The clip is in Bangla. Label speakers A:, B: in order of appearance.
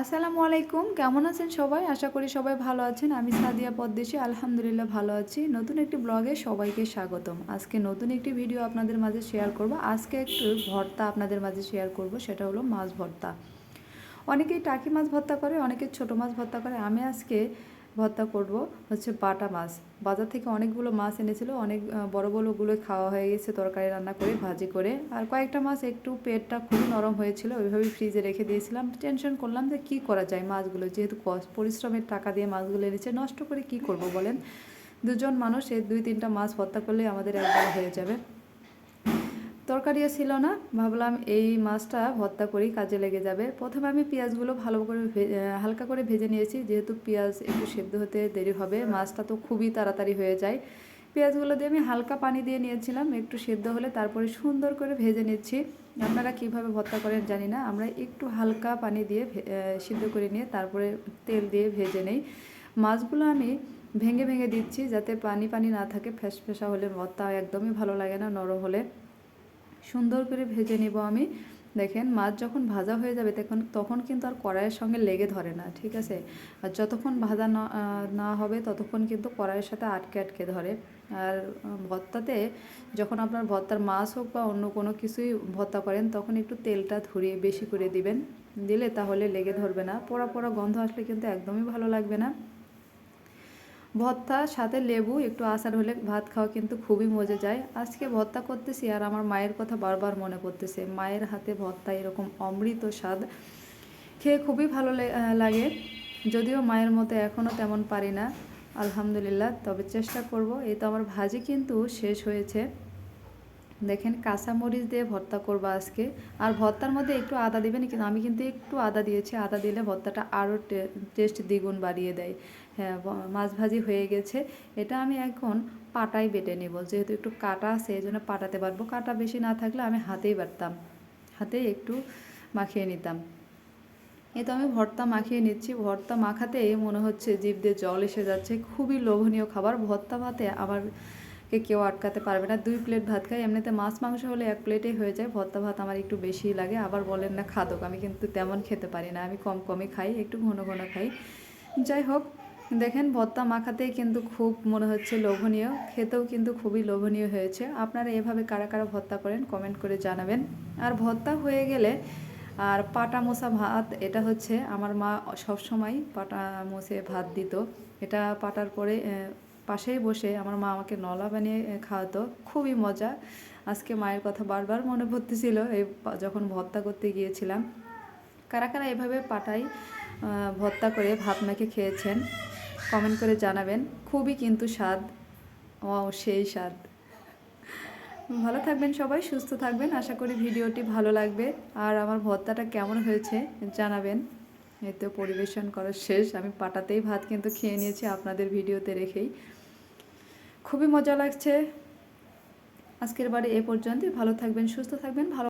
A: আসসালামু আলাইকুম। কেমন আছেন সবাই? আশা করি সবাই ভালো আছেন। আমি সাদিয়া পদ্দেশি আলহামদুলিল্লাহ ভালো আছি। নতুন একটি ব্লগে সবাইকে স্বাগতম। আজকে নতুন একটি ভিডিও আপনাদের মাঝে শেয়ার করব। আজকে একটু ভর্তা আপনাদের মাঝে শেয়ার করব, সেটা হলো মাছ ভর্তা। অনেকেই টাকি মাছ ভর্তা করে, অনেকে ছোট মাছ ভর্তা করে। আমি আজকে ভর্তা করব হচ্ছে বাটা মাছ। বাজার থেকে অনেকগুলো মাছ এনেছিল, অনেক বড় বড়গুলো খাওয়া হয়ে গেছে তরকারি রান্না করে, ভাজি করে। আর কয়েকটা মাছ একটু পেটটা খুবই নরম হয়েছিল, ওইভাবেই ফ্রিজে রেখে দিয়েছিলাম। টেনশন করলাম যে কী করা যায় মাছগুলো, যেহেতু পরিশ্রমের টাকা দিয়ে মাছগুলো এনেছে, নষ্ট করে কি করব বলেন? দুজন মানুষ এই দুই তিনটা মাছ ভর্তা করলে আমাদের একবার হয়ে যাবে। তরকারিও ছিল না। ভাবলাম এই মাছটা ভর্তা করেই কাজে লেগে যাবে। প্রথমে আমি পেঁয়াজগুলো ভালো করে হালকা করে ভেজে নিয়েছি। যেহেতু পেঁয়াজ একটু সেদ্ধ হতে দেরি হবে, মাছটা তো খুবই তাড়াতাড়ি হয়ে যায়। পেঁয়াজগুলো দিয়ে আমি হালকা পানি দিয়ে নিয়েছিলাম। একটু সেদ্ধ হলে তারপরে সুন্দর করে ভেজে নিচ্ছি। আপনারা কীভাবে ভর্তা করেন জানি না। আমরা একটু হালকা পানি দিয়ে সিদ্ধ করে নিয়ে তারপরে তেল দিয়ে ভেজে নেই। মাছগুলো আমি ভেঙে ভেঙে দিচ্ছি যাতে পানি পানি না থাকে। ফ্যাস ফেসা হলে ভর্তা একদমই ভালো লাগে না, নরম হলে। সুন্দর করে ভেজে নিব আমি। দেখেন মাছ যখন ভাজা হয়ে যাবে তখন তখন কিন্তু আর কড়াইয়ের সঙ্গে লেগে ধরে না ঠিক আছে? আর যতক্ষণ ভাজা না হবে ততক্ষণ কিন্তু কড়াইয়ের সাথে আটকে আটকে ধরে। আর আহ, ভর্তাতে যখন আপনার ভর্তার মাছ হোক বা অন্য কোনো কিছুই ভর্তা করেন তখন একটু তেলটা ধরিয়ে বেশি করে দিবেন। দিলে তাহলে লেগে ধরবে না। পোড়া পোড়া গন্ধ আসলে কিন্তু একদমই ভালো লাগবে না। ভর্তা, সাথে লেবু, একটু আচার হলে ভাত খাওয়া কিন্তু খুবই মজা যায়। আজকে ভর্তা করতেছি আর আমার মায়ের কথা বারবার মনে করতেছে মায়ের হাতে ভর্তা এরকম অমৃত স্বাদ খেয়ে খুবই ভালো লাগে। যদিও মায়ের মতো এখনও তেমন পারি না, আলহামদুলিল্লাহ। তবে চেষ্টা করব, এই তো আমার ভাজি কিন্তু শেষ হয়েছে। দেখেন কাঁচা মরিচ দিয়ে ভর্তা করব আজকে। আর ভর্তার মধ্যে একটু আদা দেবেন, কিন্তু আমি কিন্তু একটু আদা দিয়েছি। আদা দিলে ভর্তাটা আরও টেস্ট দ্বিগুণ বাড়িয়ে দেয়। হ্যাঁ মাছ ভাজি হয়ে গেছে। এটা আমি এখন পাটায় বেটে নেব। যেহেতু একটু কাটা আছে, এই জন্য পাটাতে পারব। কাটা বেশি না থাকলে আমি হাতেই বাটতাম। হাতে একটু মাখিয়ে নিতাম। এই তো আমি ভর্তা মাখিয়ে নিচ্ছি। ভর্তা মাখাতে মনে হচ্ছে জিভ দিয়ে জল এসে যাচ্ছে। খুবই লোভনীয় খাবার। ভর্তা ভাতে আমার কে কেউ আটকাতে পারবে না। দুই প্লেট ভাত খাই, এমনিতে মাছ, মাংস হলে এক প্লেটেই হয়ে যায়। ভর্তা ভাত আমার একটু বেশি লাগে। আবার বলেন না খাদক, আমি কিন্তু তেমন খেতে পারি না। আমি কম কমই খাই, একটু ঘন ঘন খাই। যাই হোক, দেখেন ভর্তা মাখাতেই কিন্তু খুব মনে হচ্ছে লোভনীয়। খেতেও কিন্তু খুবই লোভনীয় হয়েছে। আপনারা এভাবে কারা কারা ভর্তা করেন, কমেন্ট করে জানাবেন। আর ভর্তা হয়ে গেলে, আর পাটা মোছা ভাত, এটা হচ্ছে আমার মা সবসময় পাটা মোছে ভাত দিত। এটা পাটার পরে পাশেই বসে আমার মা আমাকে নলা বানিয়ে খাওয়াতো। খুবই মজা। আজকে মায়ের কথা বারবার মনে পড়তেছিল এই যখন ভর্তা করতে গিয়েছিলাম। কারা কারা এভাবে পাটাই ভর্তা করে ভাত মেখে খেয়েছেন কমেন্ট করে জানাবেন। খুবই কিন্তু স্বাদ। ও, সেই স্বাদ। ভালো থাকবেন সবাই, সুস্থ থাকবেন। আশা করি ভিডিওটি ভালো লাগবে। আর আমার ভর্তাটা কেমন হয়েছে জানাবেন। এই তো পরিবেশন করা শেষ। আমি পাটাতেই ভাত কিন্তু খেয়ে নিয়েছি আপনাদের ভিডিওতে রেখেই। খুবই মজা লাগছে। আজকের বাড়ি এ পর্যন্তই। ভালো থাকবেন, সুস্থ থাকবেন, ভালো